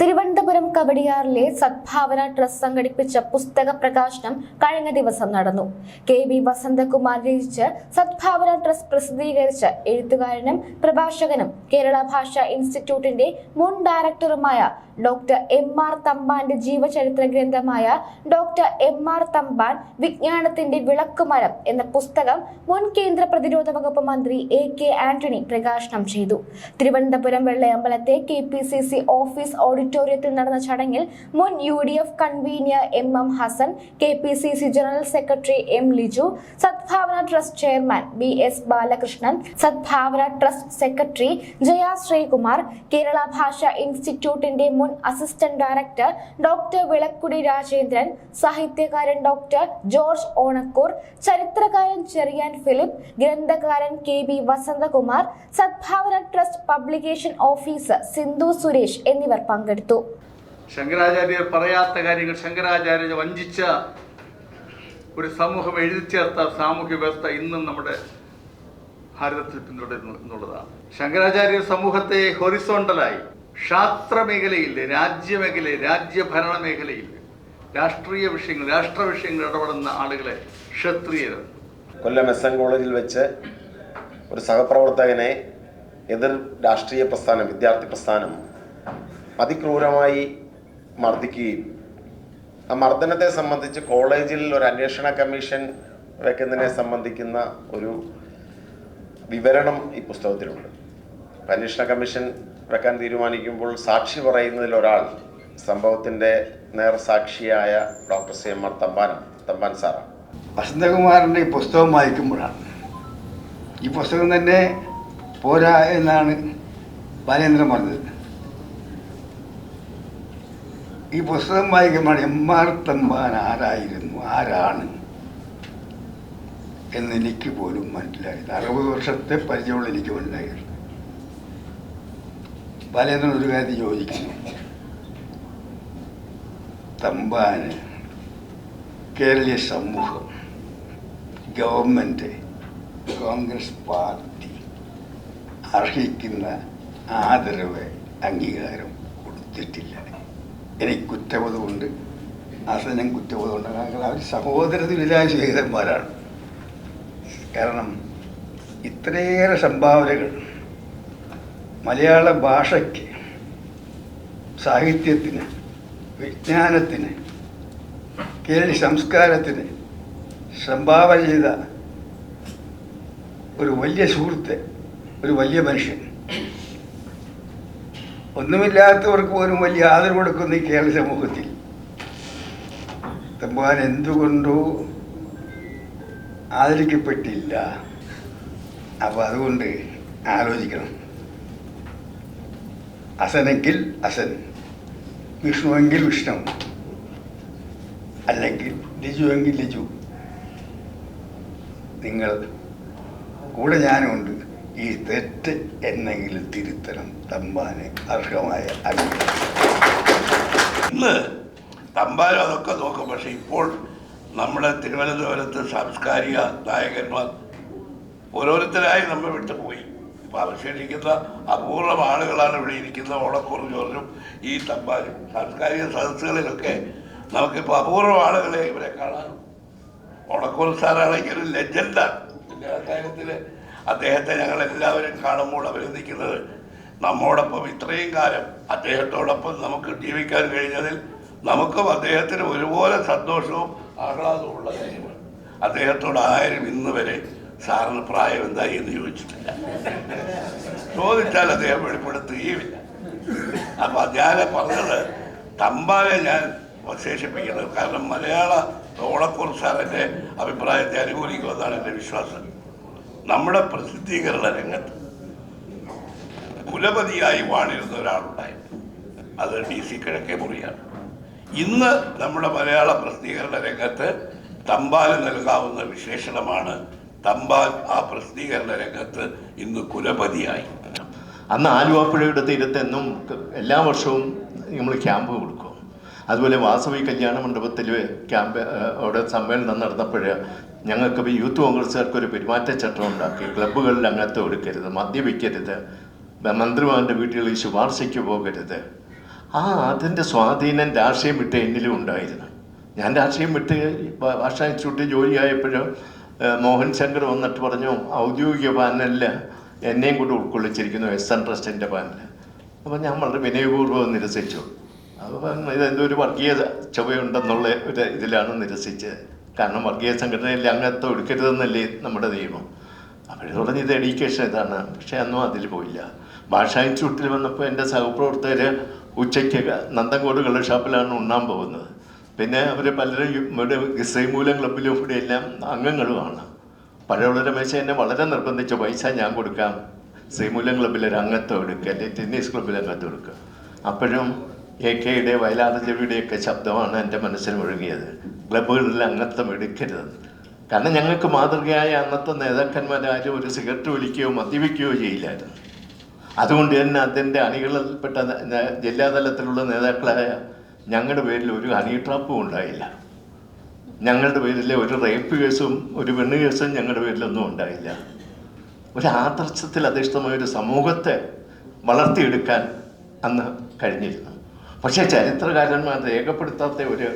Thiruvananthapuram കവടിയാറിലെ Sadbhavana trust സംഘടിപ്പിച്ച പുസ്തക പ്രകാശനം കഴിഞ്ഞ ദിവസം നടന്നു. കെ വി വസന്തകുമാർ രചിച്ച് സദ്ഭാവന ട്രസ്റ്റ് പ്രസിദ്ധീകരിച്ച എഴുത്തുകാരനും പ്രഭാഷകനും കേരള ഭാഷാ ഇൻസ്റ്റിറ്റ്യൂട്ടിന്റെ മുൻ ഡയറക്ടറുമായ ഡോക്ടർ എം ആർ തമ്പാന്റെ ജീവചരിത്ര ഗ്രന്ഥമായ ഡോക്ടർ എം ആർ തമ്പാൻ വിജ്ഞാനത്തിന്റെ വിളക്കുമരം എന്ന പുസ്തകം മുൻ കേന്ദ്ര പ്രതിരോധ വകുപ്പ് മന്ത്രി എ കെ ആന്റണി പ്രകാശനം ചെയ്തു. Thiruvananthapuram വെള്ളയമ്പലത്തെ K P C C office ഓഡിറ്റോറിയത്തിൽ നടന്ന ചടങ്ങിൽ മുൻ U D F convener M M Hasan K P C C general secretary M Liju Sadbhavana trust chairman B S Balakrishnan Sadbhavana trust secretary Jaya Sreekumar Kerala Bhasha ഇൻസ്റ്റിറ്റ്യൂട്ടിന്റെ മുൻ assistant director doctor Vilakkudy Rajendran സാഹിത്യകാരൻ doctor George Onakkoor ചരിത്രകാരൻ Cherian Philip ഗ്രന്ഥകാരൻ K B Vasanthakumar Sadbhavana trust publication officer Sindhu Suresh എന്നിവർ പങ്കെടുത്തു. ശങ്കരാചാര്യർ പറയാത്ത കാര്യങ്ങൾ ശങ്കരാചാര്യർ വഞ്ചിച്ച ഒരു സമൂഹം എഴുതി ചേർത്ത സാമൂഹ്യ വ്യവസ്ഥ ഇന്നും നമ്മുടെ ഭാരതത്തിൽ പിന്തുടരുന്നു എന്നുള്ളതാണ്. ശങ്കരാചാര്യ സമൂഹത്തെ ഹൊറിസോണ്ടലായി. ശാസ്ത്ര മേഖലയിൽ രാജ്യമേഖല രാജ്യഭരണ മേഖലയിൽ രാഷ്ട്രീയ വിഷയങ്ങൾ രാഷ്ട്ര വിഷയങ്ങൾ ഇടപെടുന്ന ആളുകളെ ക്ഷത്രിയർ കൊല്ലം എസ് എൻ കോളേജിൽ വെച്ച് ഒരു സഹപ്രവർത്തകനെ എതിർ രാഷ്ട്രീയ പ്രസ്ഥാനം വിദ്യാർത്ഥി പ്രസ്ഥാനം അതിക്രൂരമായി മർദ്ദിക്കുകയും. ആ മർദ്ദനത്തെ സംബന്ധിച്ച് കോളേജിൽ ഒരു അന്വേഷണ കമ്മീഷൻ വെക്കുന്നതിനെ സംബന്ധിക്കുന്ന ഒരു വിവരണം ഈ പുസ്തകത്തിലുണ്ട്. അന്വേഷണ കമ്മീഷൻ വെക്കാൻ തീരുമാനിക്കുമ്പോൾ സാക്ഷി പറയുന്നതിൽ ഒരാൾ സംഭവത്തിന്റെ നേർസാക്ഷിയായ doctor C M R Thampan Thampan സാറാണ്. വസന്തകുമാറിന്റെ ഈ പുസ്തകം വായിക്കുമ്പോഴാണ്. ഈ പുസ്തകം തന്നെ പോരാ എന്നാണ് ബാലേന്ദ്രൻ പറഞ്ഞത്. ഈ പുസ്തകം വായിക്കുമ്പോൾ എം ആർ തമ്പാൻ ആരായിരുന്നു ആരാണ് എന്ന് എനിക്ക് പോലും മനസ്സിലായത് അറുപത് വർഷത്തെ പരിചയമുള്ള എനിക്ക് മനസ്സിലായിരുന്നു ബാലേന്ദ്രൻ ഒരു കാര്യം ചോദിക്കുന്നു. തമ്പാന് കേരളീയ സമൂഹം ഗവൺമെന്റ് കോൺഗ്രസ് പാർട്ടി അർഹിക്കുന്ന ആദരവ് അംഗീകാരം കൊടുത്തിട്ടില്ല. എനിക്ക് കുറ്റബോധമുണ്ട്. അസനം കുറ്റബോധമുണ്ട്. കാരണം അവർ സഹോദര ശേഖരന്മാരാണ് കാരണം ഇത്രയേറെ സംഭാവനകൾ മലയാള ഭാഷയ്ക്ക് സാഹിത്യത്തിന് വിജ്ഞാനത്തിന് കേരള സംസ്കാരത്തിന് സംഭാവന ചെയ്ത ഒരു വലിയ സുഹൃത്ത് ഒരു വലിയ മനുഷ്യൻ ഒന്നുമില്ലാത്തവർക്ക് പോലും വലിയ ആദരവ് കൊടുക്കുന്ന ഈ കേരള സമൂഹത്തിൽ. തമ്പാൻ എന്തുകൊണ്ടോ ആദരിക്കപ്പെട്ടില്ല. അപ്പോൾ അതുകൊണ്ട് ആലോചിക്കണം. അസനെങ്കിൽ അസൻ വിഷ്ണുവെങ്കിൽ വിഷ്ണു അല്ലെങ്കിൽ ലിജുവെങ്കിൽ ലിജു. നിങ്ങൾ കൂടെ ഞാനുണ്ട് ഈ തെറ്റ് എന്നെങ്കിലും തിരുത്തണം തമ്പാന് അർഹമായ അംഗീകാരം ഇന്ന് തമ്പാനും അതൊക്കെ നോക്കും. പക്ഷെ ഇപ്പോൾ നമ്മുടെ തിരുവനന്തപുരത്ത് സാംസ്കാരിക നായകന്മാർ ഓരോരുത്തരായി നമ്മൾ വിട്ടുപോയി ഇപ്പം അവശേഷിക്കുന്ന അപൂർവം ആളുകളാണ് ഇവിടെ ഇരിക്കുന്ന ഓണക്കൂർ ജോർജും ഈ തമ്പാനും സാംസ്കാരിക സദസ്സുകളിലൊക്കെ നമുക്കിപ്പോൾ അപൂർവം ആളുകളെ ഇവരെ കാണാനും ഓണക്കൂർ സാറാണെങ്കിൽ ഒരു ലെജൻഡാണ്. ആ കാര്യത്തിൽ അദ്ദേഹത്തെ ഞങ്ങൾ എല്ലാവരും കാണുമ്പോൾ അഭിനന്ദിക്കുന്നത് നമ്മോടൊപ്പം ഇത്രയും കാലം അദ്ദേഹത്തോടൊപ്പം നമുക്ക് ജീവിക്കാൻ കഴിഞ്ഞതിൽ നമുക്കും അദ്ദേഹത്തിന് ഒരുപോലെ സന്തോഷവും ആഹ്ലാദവും ഉള്ള കാര്യമാണ് അദ്ദേഹത്തോട് ആരും ഇന്ന് വരെ സാറിന് പ്രായം എന്തായി എന്ന് ചോദിച്ചിട്ടില്ല. ചോദിച്ചാൽ അദ്ദേഹം വെളിപ്പെടുത്തുകയുമില്ല. അപ്പൊ ഞാൻ പറഞ്ഞത് തമ്പാനെ ഞാൻ വിശേഷിപ്പിക്കുന്നത് കാരണം മലയാള ഓളക്കുറിച്ച് സാറിന്റെ അഭിപ്രായത്തെ അനുകൂലിക്കുമെന്നാണ് എന്റെ വിശ്വാസം. നമ്മുടെ പ്രസിദ്ധീകരണ രംഗത്ത് കുലപതിയായി വാണിരുന്ന ഒരാളുണ്ടായിരുന്നു അത് ഡി സി കിഴക്കേ മുറിയാണ്. ഇന്ന് നമ്മുടെ മലയാള പ്രസിദ്ധീകരണ രംഗത്ത് തമ്പാൽ നൽകാവുന്ന വിശേഷണമാണ് തമ്പാൽ ആ പ്രസിദ്ധീകരണ രംഗത്ത് ഇന്ന് കുലപതിയായി. അന്ന് ആലുവാപ്പുഴയുടെ തീരത്തെന്നും എല്ലാ വർഷവും നമ്മൾ ക്യാമ്പ് കൊടുക്കും. അതുപോലെ വാസവി കല്യാണ മണ്ഡപത്തിൽ ക്യാമ്പ് അവിടെ സമ്മേളനം നടന്നപ്പോൾ ഞങ്ങൾക്ക് യൂത്ത് കോൺഗ്രസ്സുകാർക്ക് ഒരു പെരുമാറ്റച്ചട്ടം ഉണ്ടാക്കി. ക്ലബ്ബുകളിൽ അങ്ങനത്തെ കൊടുക്കരുത് മദ്യപിക്കരുത് മന്ത്രിമാരുടെ വീട്ടുകളിൽ ശുപാർശയ്ക്ക് പോകരുത്. ആ അതിന്റെ സ്വാധീനം രാഷ്ട്രീയം വിട്ട് എന്നിലും ഉണ്ടായിരുന്നു. ഞാൻ രാഷ്ട്രീയം വിട്ട് ഭാഷാ ഇൻസ്റ്റിറ്റ്യൂട്ടിൽ ജോലിയായപ്പോഴും മോഹൻ ശങ്കർ വന്നിട്ട് പറഞ്ഞു ഔദ്യോഗിക പാനലിൽ എന്നെയും കൂടി ഉൾക്കൊള്ളിച്ചിരിക്കുന്നു എസ് എൻ ട്രസ്റ്റിന്റെ പാനൽ അപ്പോൾ ഞാൻ വളരെ വിനയപൂർവം നിരസിച്ചു. അപ്പം ഇതെന്തോ ഒരു വർഗീയ ചുവയുണ്ടെന്നുള്ള ഒരു ഇതിലാണ് നിരസിച്ചത്. കാരണം വർഗീയ സംഘടനയിൽ അംഗത്വം എടുക്കരുതെന്നല്ലേ നമ്മുടെ നിയമം. അവർ പറഞ്ഞ് ഇത് എഡ്യൂക്കേഷൻ ഇതാണ്. പക്ഷേ അന്നും അതിൽ പോയില്ല. ഭാഷാ ഇൻസ്റ്റിറ്റ്യൂട്ടിൽ വന്നപ്പോൾ എന്റെ സഹപ്രവർത്തകർ ഉച്ചയ്ക്ക് നന്ദങ്കോട് കള്ളഷാപ്പിലാണ് ഉണ്ണാൻ പോകുന്നത്. പിന്നെ അവർ പലരും ഇവിടെ ശ്രീമൂലം ക്ലബിലും ഇവിടെ എല്ലാം അംഗങ്ങളുമാണ്. പഴയുള്ള മേശ എന്നെ വളരെ നിർബന്ധിച്ച. പൈസ ഞാൻ കൊടുക്കാം. ശ്രീമൂലം ക്ലബിൽ ഒരു അംഗത്വം എടുക്കുക അല്ലെങ്കിൽ ടെന്നീസ് ക്ലബിൽ അംഗത്വം എടുക്കുക അപ്പോഴും എ കെയുടെ വയലാർജവിയുടെയൊക്കെ ശബ്ദമാണ് എന്റെ മനസ്സിൽ മുഴുകിയത്. ക്ലബുകളിൽ അംഗത്വം എടുക്കരുത്. കാരണം ഞങ്ങൾക്ക് മാതൃകയായ അന്നത്തെ നേതാക്കന്മാരാരും ഒരു സിഗരറ്റ് വലിക്കുകയോ മദ്യപിക്കുകയോ ചെയ്യില്ലായിരുന്നു. അതുകൊണ്ട് തന്നെ അതിന്റെ അണികളിൽപ്പെട്ട ജില്ലാതലത്തിലുള്ള നേതാക്കളായ ഞങ്ങളുടെ പേരിൽ ഒരു ഹണി ട്രാപ്പും ഉണ്ടായില്ല. ഞങ്ങളുടെ പേരിൽ ഒരു റേപ്പ് കേസും ഒരു പെണ്ണ് കേസും ഞങ്ങളുടെ പേരിലൊന്നും ഉണ്ടായില്ല. ഒരു ആദർശത്തിൽ അധിഷ്ഠമായ ഒരു സമൂഹത്തെ വളർത്തിയെടുക്കാൻ അന്ന് കഴിഞ്ഞിരുന്നു. പക്ഷേ ചരിത്രകാരന്മാർ രേഖപ്പെടുത്താത്ത ഒരു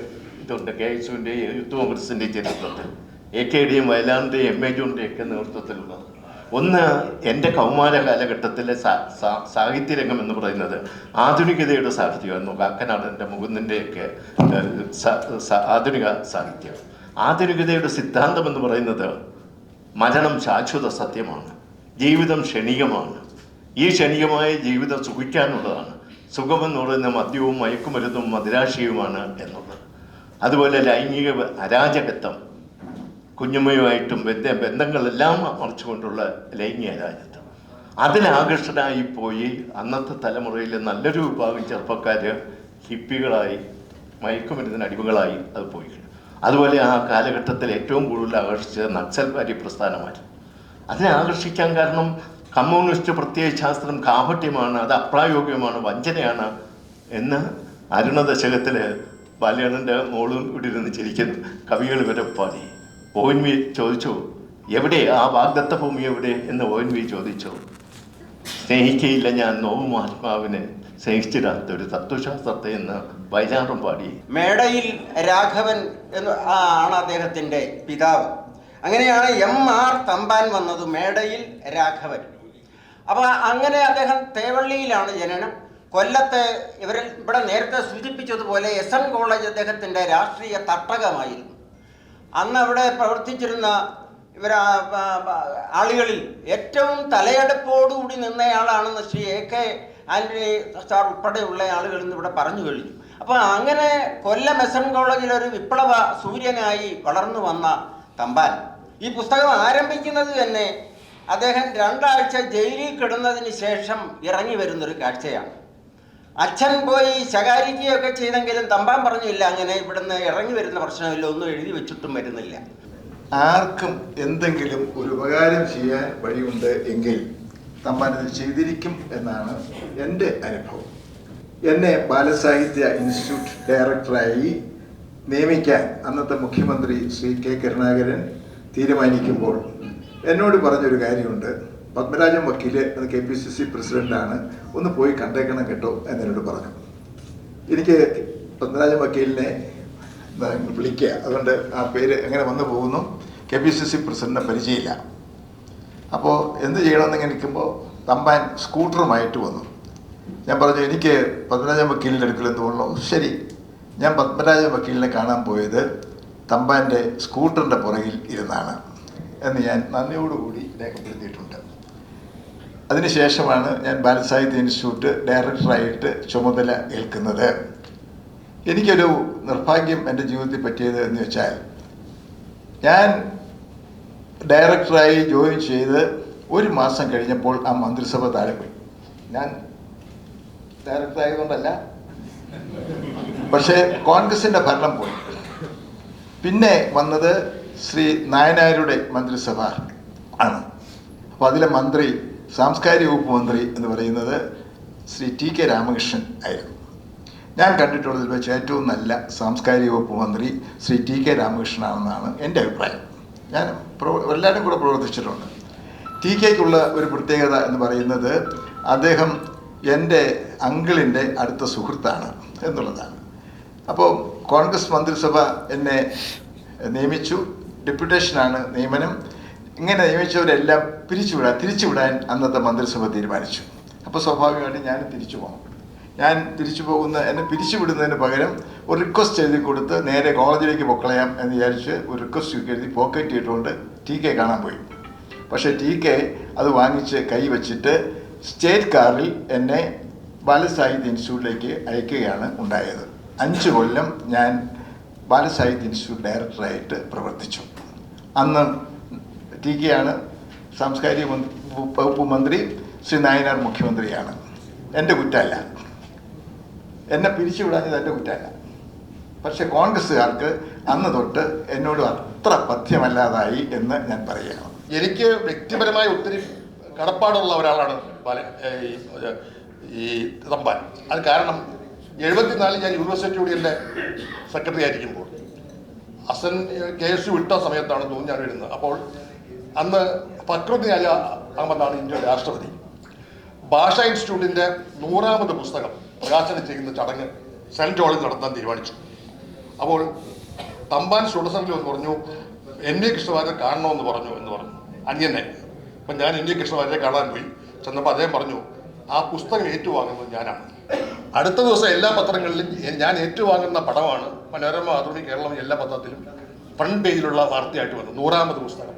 ഇതുണ്ട്. കെ എസുവിന്റെയും യൂത്ത് കോൺഗ്രസിന്റെയും ചരിത്രത്തിൽ എ കെ ഡിയും വയലാറിന്റെയും എം എ ജോണിന്റെയും ഒക്കെ നേതൃത്വത്തിലുള്ളത്. ഒന്ന് എന്റെ കൗമാര കാലഘട്ടത്തിലെ സാഹിത്യരംഗം എന്ന് പറയുന്നത് ആധുനികതയുടെ സാഹിത്യമായിരുന്നു. കാക്കനാടന്റെ മുകുന്ദന്റെയൊക്കെ ആധുനിക സാഹിത്യം. ആധുനികതയുടെ സിദ്ധാന്തം എന്ന് പറയുന്നത് മരണം ശാശ്വത സത്യമാണ്. ജീവിതം ക്ഷണികമാണ്. ഈ ക്ഷണികമായ ജീവിതം സുഖിക്കാനുള്ളതാണ്. സുഖമെന്ന് പറയുന്ന മദ്യവും മയക്കുമരുന്നും മദിരാശിയുമാണ് എന്നുള്ളത് അതുപോലെ ലൈംഗിക അരാജകത്വം കുഞ്ഞുമ്മയുമായിട്ടും ബന്ധ ബന്ധങ്ങളെല്ലാം മറിച്ചുകൊണ്ടുള്ള ലൈംഗിക അരാജകത്വം. അതിലാകർഷനായി പോയി അന്നത്തെ തലമുറയിലെ നല്ലൊരു വിഭാഗം ചെറുപ്പക്കാർ ഹിപ്പികളായി മയക്കുമരുന്നിന് അടിമകളായി അത് പോയി അതുപോലെ ആ കാലഘട്ടത്തിൽ ഏറ്റവും കൂടുതൽ ആകർഷിച്ചത് നക്സൽവാരി പ്രസ്ഥാനമായിരുന്നു. അതിനെ ആകർഷിക്കാൻ കാരണം കമ്മ്യൂണിസ്റ്റ് പ്രത്യയശാസ്ത്രം കാപട്യമാണ് അത് അപ്രായോഗികമാണ് വഞ്ചനയാണ് എന്ന് അരുണദശകത്തിൽ ബാല്യണ്ണന്റെ മോളും ഇവിടെ ചിരിക്കുന്നു. കവികൾ വരെ പാടി ഒ എൻ വി ചോദിച്ചു എവിടെ? ആ വാഗ്ദത്ത ഭൂമി എവിടെ? എന്ന് ഒ എൻ വി ചോദിച്ചു. സ്നേഹിക്കയില്ല ഞാൻ നോവും ആത്മാവിനെ സ്നേഹിച്ചിടാത്ത ഒരു തത്വശാസ്ത്രത്തെ എന്ന് വൈചാറും പാടി. മേടയിൽ രാഘവൻ എന്ന് ആണ് അദ്ദേഹത്തിന്റെ പിതാവ്. അങ്ങനെയാണ് എം ആർ തമ്പാൻ വന്നത് മേടയിൽ രാഘവൻ. അപ്പോൾ അങ്ങനെ അദ്ദേഹം തേവള്ളിയിലാണ് ജനനം. കൊല്ലത്തെ ഇവർ ഇവിടെ നേരത്തെ സൂചിപ്പിച്ചതുപോലെ എസ് എൻ കോളേജ് അദ്ദേഹത്തിന്റെ രാഷ്ട്രീയ തട്ടകമായിരുന്നു. അന്ന് അവിടെ പ്രവർത്തിച്ചിരുന്ന ഇവർ ആളുകളിൽ ഏറ്റവും തലയെടുപ്പോടുകൂടി നിന്നയാളാണെന്ന് Shri A K Antony sir ഉൾപ്പെടെയുള്ള ആളുകൾ ഇന്ന് ഇവിടെ പറഞ്ഞു കഴിഞ്ഞു. അപ്പോൾ അങ്ങനെ കൊല്ലം എസ് എൻ കോളേജിൽ ഒരു വിപ്ലവ സൂര്യനായി വളർന്നു വന്ന തമ്പാൻ. ഈ പുസ്തകം ആരംഭിക്കുന്നത് തന്നെ അദ്ദേഹം രണ്ടാഴ്ച ജയിലിൽ കിടന്നതിന് ശേഷം ഇറങ്ങി വരുന്നൊരു കാഴ്ചയാണ്. അച്ഛൻ പോയി ശകാരിക്കുകയൊക്കെ ചെയ്തെങ്കിലും തമ്പാൻ പറഞ്ഞില്ല അങ്ങനെ ഇവിടുന്ന് ഇറങ്ങി വരുന്ന പ്രശ്നമില്ല ഒന്നും എഴുതി വെച്ചിട്ടും വരുന്നില്ല. ആർക്കും എന്തെങ്കിലും ഒരു ഉപകാരം ചെയ്യാൻ വഴിയുണ്ട് എങ്കിൽ തമ്പാനത് ചെയ്തിരിക്കും എന്നാണ് എന്റെ അനുഭവം. എന്നെ ബാലസാഹിത്യ ഇൻസ്റ്റിറ്റ്യൂട്ട് ഡയറക്ടറായി നിയമിക്കാൻ അന്നത്തെ മുഖ്യമന്ത്രി ശ്രീ കെ കരുണാകരൻ തീരുമാനിക്കുമ്പോൾ എന്നോട് പറഞ്ഞൊരു കാര്യമുണ്ട്. പത്മരാജൻ വക്കീൽ അത് കെ പി സി സി പ്രസിഡന്റാണ്. ഒന്ന് പോയി കണ്ടേക്കണം കേട്ടോ എന്നോട് പറഞ്ഞു. എനിക്ക് പത്മരാജൻ വക്കീലിനെ വിളിക്കുക. അതുകൊണ്ട് ആ പേര് എങ്ങനെ വന്നു പോകുന്നു കെ പി സി സി പ്രസിഡന്റിനെ പരിചയമില്ല. അപ്പോൾ എന്ത് ചെയ്യണമെന്ന് നിൽക്കുമ്പോൾ തമ്പാൻ സ്കൂട്ടറുമായിട്ട് വന്നു. ഞാൻ പറഞ്ഞു എനിക്ക് പത്മരാജൻ വക്കീലിന്റെ അടുക്കൽ എന്ത് കൊള്ളോ ശരി. ഞാൻ പത്മരാജൻ വക്കീലിനെ കാണാൻ പോയത് തമ്പാന്റെ സ്കൂട്ടറിന്റെ പുറകിൽ ഇരുന്നാണ്. എന്ന് ഞാൻ നന്ദിയോടുകൂടി രേഖപ്പെടുത്തിയിട്ടുണ്ട്. അതിനുശേഷമാണ് ഞാൻ ബാലസാഹിത്യ ഇൻസ്റ്റിറ്റ്യൂട്ട് ഡയറക്ടറായിട്ട് ചുമതല ഏൽക്കുന്നത്. എനിക്കൊരു നിർഭാഗ്യം എന്റെ ജീവിതത്തിൽ പറ്റിയത് എന്ന് വെച്ചാൽ ഞാൻ ഡയറക്ടറായി ജോയിൻ ചെയ്ത് ഒരു മാസം കഴിഞ്ഞപ്പോൾ ആ മന്ത്രിസഭ താഴെ പോയി. ഞാൻ ഡയറക്ടറായതുകൊണ്ടല്ല പക്ഷേ കോൺഗ്രസിന്റെ ഭരണം പോയി. പിന്നെ വന്നത് ശ്രീ നായനാരുടെ മന്ത്രിസഭ ആണ്. അപ്പോൾ അതിലെ മന്ത്രി സാംസ്കാരിക വകുപ്പ് മന്ത്രി എന്ന് പറയുന്നത് ശ്രീ ടി കെ രാമകൃഷ്ണൻ ആയിരുന്നു. ഞാൻ കണ്ടിട്ടുള്ളതിൽ വെച്ച് ഏറ്റവും നല്ല സാംസ്കാരിക വകുപ്പ് മന്ത്രി ശ്രീ ടി കെ രാമകൃഷ്ണനാണെന്നാണ് എന്റെ അഭിപ്രായം. ഞാൻ പ്രവർ എല്ലാവരും കൂടെ പ്രവർത്തിച്ചിട്ടുണ്ട്. ടി കെക്കുള്ള ഒരു പ്രത്യേകത എന്ന് പറയുന്നത് അദ്ദേഹം എന്റെ അങ്കിളിന്റെ അടുത്ത സുഹൃത്താണ് എന്നുള്ളതാണ്. അപ്പോൾ കോൺഗ്രസ് മന്ത്രിസഭ എന്നെ നിയമിച്ചു. ഡെപ്യൂട്ടേഷനാണ് നിയമനം. ഇങ്ങനെ നിയമിച്ചവരെല്ലാം പിരിച്ചുവിടാൻ തിരിച്ചുവിടാൻ അന്നത്തെ മന്ത്രിസഭ തീരുമാനിച്ചു. അപ്പോൾ സ്വാഭാവികമായിട്ട് ഞാൻ തിരിച്ചു പോകും ഞാൻ തിരിച്ചു പോകുന്ന എന്നെ പിരിച്ചുവിടുന്നതിന് പകരം ഒരു റിക്വസ്റ്റ് എഴുതി കൊടുത്ത് നേരെ കോളേജിലേക്ക് പൊക്കളയാം എന്ന് വിചാരിച്ച് ഒരു റിക്വസ്റ്റ് എഴുതി പോക്കറ്റ് ഇട്ടുകൊണ്ട് ടി കെ കാണാൻ പോയി. പക്ഷേ ടി കെ അത് വാങ്ങിച്ച് കൈ വച്ചിട്ട് സ്റ്റേറ്റ് കാറിൽ എന്നെ ബാലസാഹിത്യ ഇൻസ്റ്റിറ്റ്യൂട്ടിലേക്ക് അയക്കുകയാണ് ഉണ്ടായത്. അഞ്ച് കൊല്ലം ഞാൻ ബാലസാഹിത്യ ഇൻസ്റ്റിറ്റ്യൂട്ട് ഡയറക്ടറായിട്ട് പ്രവർത്തിച്ചു. അന്ന് ടി കെ ആണ് സാംസ്കാരിക വകുപ്പ് മന്ത്രി ശ്രീ നായനാർ മുഖ്യമന്ത്രിയാണ്. എന്റെ കുറ്റമല്ല. എന്നെ പിരിച്ചുവിടാഞ്ഞത് എന്റെ കുറ്റമല്ല. പക്ഷെ കോൺഗ്രസ്സുകാർക്ക് അന്ന് തൊട്ട് എന്നോട് അത്ര പഥ്യമല്ലാതായി എന്ന് ഞാൻ പറയുകയാണ്. എനിക്ക് വ്യക്തിപരമായി ഒത്തിരി കടപ്പാടുള്ള ഒരാളാണ് ഈ തമ്പാൻ. അത് കാരണം എഴുപത്തിനാലിൽ ഞാൻ യൂണിവേഴ്സിറ്റിയുടെ എന്റെ സെക്രട്ടറി ആയിരിക്കുമ്പോൾ അസൻ കേസ് വിട്ട സമയത്താണ് തോന്നുന്നു ഞാൻ വരുന്നത്. അപ്പോൾ അന്ന് പക്രതി അലി അഹമ്മദാണ് ഇന്ത്യയുടെ രാഷ്ട്രപതി. ഭാഷ ഇൻസ്റ്റിറ്റ്യൂട്ടിന്റെ നൂറാമത് പുസ്തകം പ്രകാശനം ചെയ്യുന്ന ചടങ്ങ് സെന്റ് ജോളിൽ നടത്താൻ തീരുമാനിച്ചു. അപ്പോൾ തമ്പാൻ സ്റ്റുഡൻസിൽ ഒന്ന് പറഞ്ഞു എൻ വി കൃഷ്ണവാര്യരെ കാണണമെന്ന് പറഞ്ഞു എന്ന് പറഞ്ഞു. അന്യനെ. അപ്പം ഞാൻ എൻ വി കൃഷ്ണവാര്യരെ കാണാൻ പോയി. ചെന്നപ്പോൾ അദ്ദേഹം പറഞ്ഞു ആ പുസ്തകം ഏറ്റുവാങ്ങുന്നത് ഞാനാണ്. അടുത്ത ദിവസം എല്ലാ പത്രങ്ങളിലും ഞാൻ ഏറ്റുവാങ്ങുന്ന പടമാണ് മനോരമ മാതൃഭൂമി കേരളം എല്ലാ പത്രത്തിലും ഫ്രണ്ട് പേജിലുള്ള വാർത്തയായിട്ട് വന്നു. നൂറാമത് പുസ്തകം.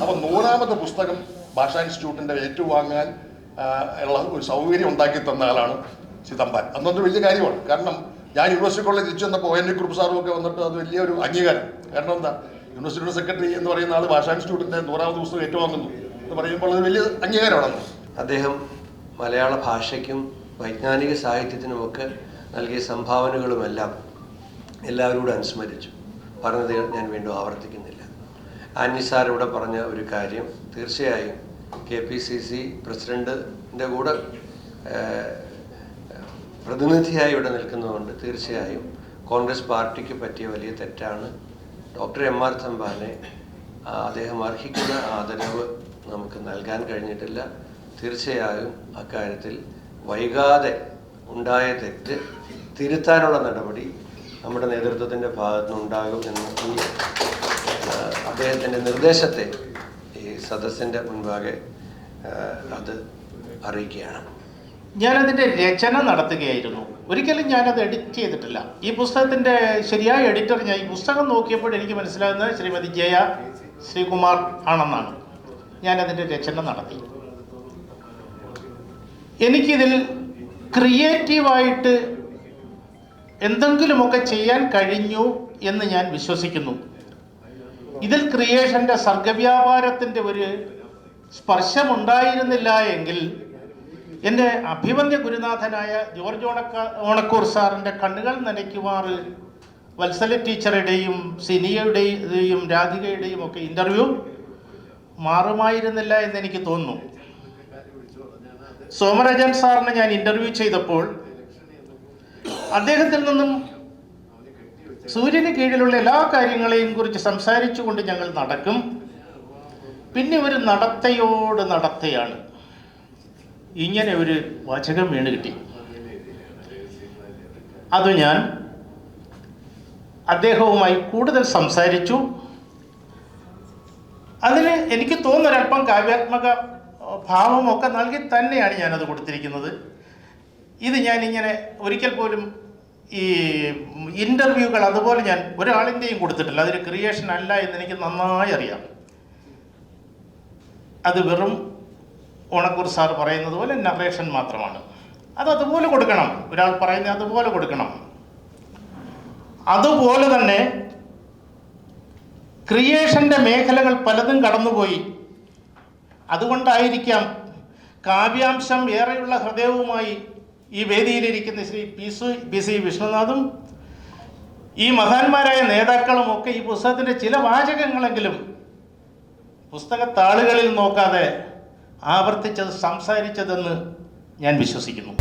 അപ്പോൾ നൂറാമത് പുസ്തകം ഭാഷാ ഇൻസ്റ്റിറ്റ്യൂട്ടിന്റെ ഏറ്റുവാങ്ങാൻ ഉള്ള ഒരു സൗകര്യം ഉണ്ടാക്കി തന്ന ആളാണ് ചിദംബാൻ അന്നൊരു വലിയ കാര്യമാണ്. കാരണം ഞാൻ യൂണിവേഴ്സിറ്റി കോളേജ് തിരിച്ചു വന്നപ്പോൾ എൻ ഗ്രൂപ്പ് സാറും ഒക്കെ വന്നിട്ട് അത് വലിയൊരു അംഗീകാരം. കാരണം എന്താ? യൂണിവേഴ്സിറ്റിയുടെ സെക്രട്ടറി എന്ന് പറയുന്ന ആൾ ഭാഷാ ഇൻസ്റ്റിറ്റ്യൂട്ടിന്റെ നൂറാമത് പുസ്തകം ഏറ്റുവാങ്ങുന്നു. എന്ന് പറയുമ്പോൾ അത് വലിയ അംഗീകാരമാണ് അദ്ദേഹം മലയാള ഭാഷയ്ക്കും വൈജ്ഞാനിക സാഹിത്യത്തിനുമൊക്കെ നൽകിയ സംഭാവനകളുമെല്ലാം എല്ലാവരോടും അനുസ്മരിച്ചു. പറഞ്ഞത് ഞാൻ വീണ്ടും ആവർത്തിക്കുന്നില്ല. ആന്നി സാർ ഇവിടെ പറഞ്ഞ ഒരു കാര്യം തീർച്ചയായും കെ പി സി സി പ്രസിഡന്റിന്റെ കൂടെ പ്രതിനിധിയായി ഇവിടെ നിൽക്കുന്നതുകൊണ്ട് തീർച്ചയായും കോൺഗ്രസ് പാർട്ടിക്ക് പറ്റിയ വലിയ തെറ്റാണ്. ഡോക്ടർ എം ആർ തമ്പാനെ അദ്ദേഹം അർഹിക്കുന്ന ആദരവ് നമുക്ക് നൽകാൻ കഴിഞ്ഞിട്ടില്ല. തീർച്ചയായും അക്കാര്യത്തിൽ വൈകാതെ ഉണ്ടായ തെറ്റ് തിരുത്താനുള്ള നടപടി നമ്മുടെ നേതൃത്വത്തിന്റെ ഭാഗത്തു നിന്നുണ്ടാകും എന്ന് ഈ അദ്ദേഹത്തിന്റെ നിർദ്ദേശത്തെ ഈ സദസ്സിന്റെ മുൻപാകെ അത് അറിയിക്കുകയാണ്. ഞാനതിന്റെ രചന നടത്തുകയായിരുന്നു. ഒരിക്കലും ഞാനത് എഡിറ്റ് ചെയ്തിട്ടില്ല. ഈ പുസ്തകത്തിന്റെ ശരിയായ എഡിറ്റർ ഞാൻ ഈ പുസ്തകം നോക്കിയപ്പോൾ എനിക്ക് മനസ്സിലാകുന്നത് ശ്രീമതി ജയ ശ്രീകുമാർ ആണെന്നാണ്. ഞാനതിന്റെ രചന നടത്തി. എനിക്കിതിൽ ക്രിയേറ്റീവായിട്ട് എന്തെങ്കിലുമൊക്കെ ചെയ്യാൻ കഴിഞ്ഞു എന്ന് ഞാൻ വിശ്വസിക്കുന്നു. ഇതിൽ ക്രിയേഷന്റെ സർഗവ്യാപാരത്തിന്റെ ഒരു സ്പർശമുണ്ടായിരുന്നില്ല എങ്കിൽ എന്റെ അഭിമന്യ ഗുരുനാഥനായ ജോർജ് ഓണക്ക ഓണക്കൂർ സാറിന്റെ കണ്ണുകൾ നനയ്ക്കുമാറ് വത്സല ടീച്ചറുടെയും സിനിയയുടെയും രാധികയുടെയും ഒക്കെ ഇന്റർവ്യൂ മാറുമായിരുന്നില്ല എന്ന് എനിക്ക് തോന്നുന്നു. സോമരാജൻ സാറിനെ ഞാൻ ഇന്റർവ്യൂ ചെയ്തപ്പോൾ അദ്ദേഹത്തിൽ നിന്നും സൂര്യന് കീഴിലുള്ള എല്ലാ കാര്യങ്ങളെയും കുറിച്ച് സംസാരിച്ചുകൊണ്ട് ഞങ്ങൾ നടക്കും. പിന്നെ ഒരു നടത്തയോട് നടത്തയാണ്. ഇങ്ങനെ ഒരു വാചകം വീണ് കിട്ടി. അത് ഞാൻ അദ്ദേഹവുമായി കൂടുതൽ സംസാരിച്ചു. അതിന് എനിക്ക് തോന്നുന്നൊരല്പം കാവ്യാത്മക ഭാവമൊക്കെ നൽകി തന്നെയാണ് ഞാനത് കൊടുത്തിരിക്കുന്നത്. ഇത് ഇങ്ങനെ ഒരിക്കൽ പോലും ഈ ഇന്റർവ്യൂകൾ അതുപോലെ ഞാൻ ഒരാളിന്റെയും കൊടുത്തിട്ടില്ല. അതൊരു ക്രിയേഷൻ അല്ല എന്ന് എനിക്ക് നന്നായി അറിയാം. അത് വെറും ഓണക്കൂർ സാർ പറയുന്നത് പോലെ നറേഷൻ മാത്രമാണ്. അത് അതുപോലെ കൊടുക്കണം. ഒരാൾ പറയുന്നത് അതുപോലെ കൊടുക്കണം. അതുപോലെ തന്നെ ക്രിയേഷന്റെ മേഖലകൾ പലതും കടന്നുപോയി. അതുകൊണ്ടായിരിക്കാം കാവ്യാംശം ഏറെയുള്ള ഹൃദയവുമായി ഈ വേദിയിലിരിക്കുന്ന ശ്രീ പി സു പി സി വിഷ്ണുനാഥും ഈ മഹാന്മാരായ നേതാക്കളും ഒക്കെ ഈ പുസ്തകത്തിന്റെ ചില വാചകങ്ങളെങ്കിലും പുസ്തകത്താളുകളിൽ നോക്കാതെ ആവർത്തിച്ചത് സംസാരിച്ചതെന്ന് ഞാൻ വിശ്വസിക്കുന്നു.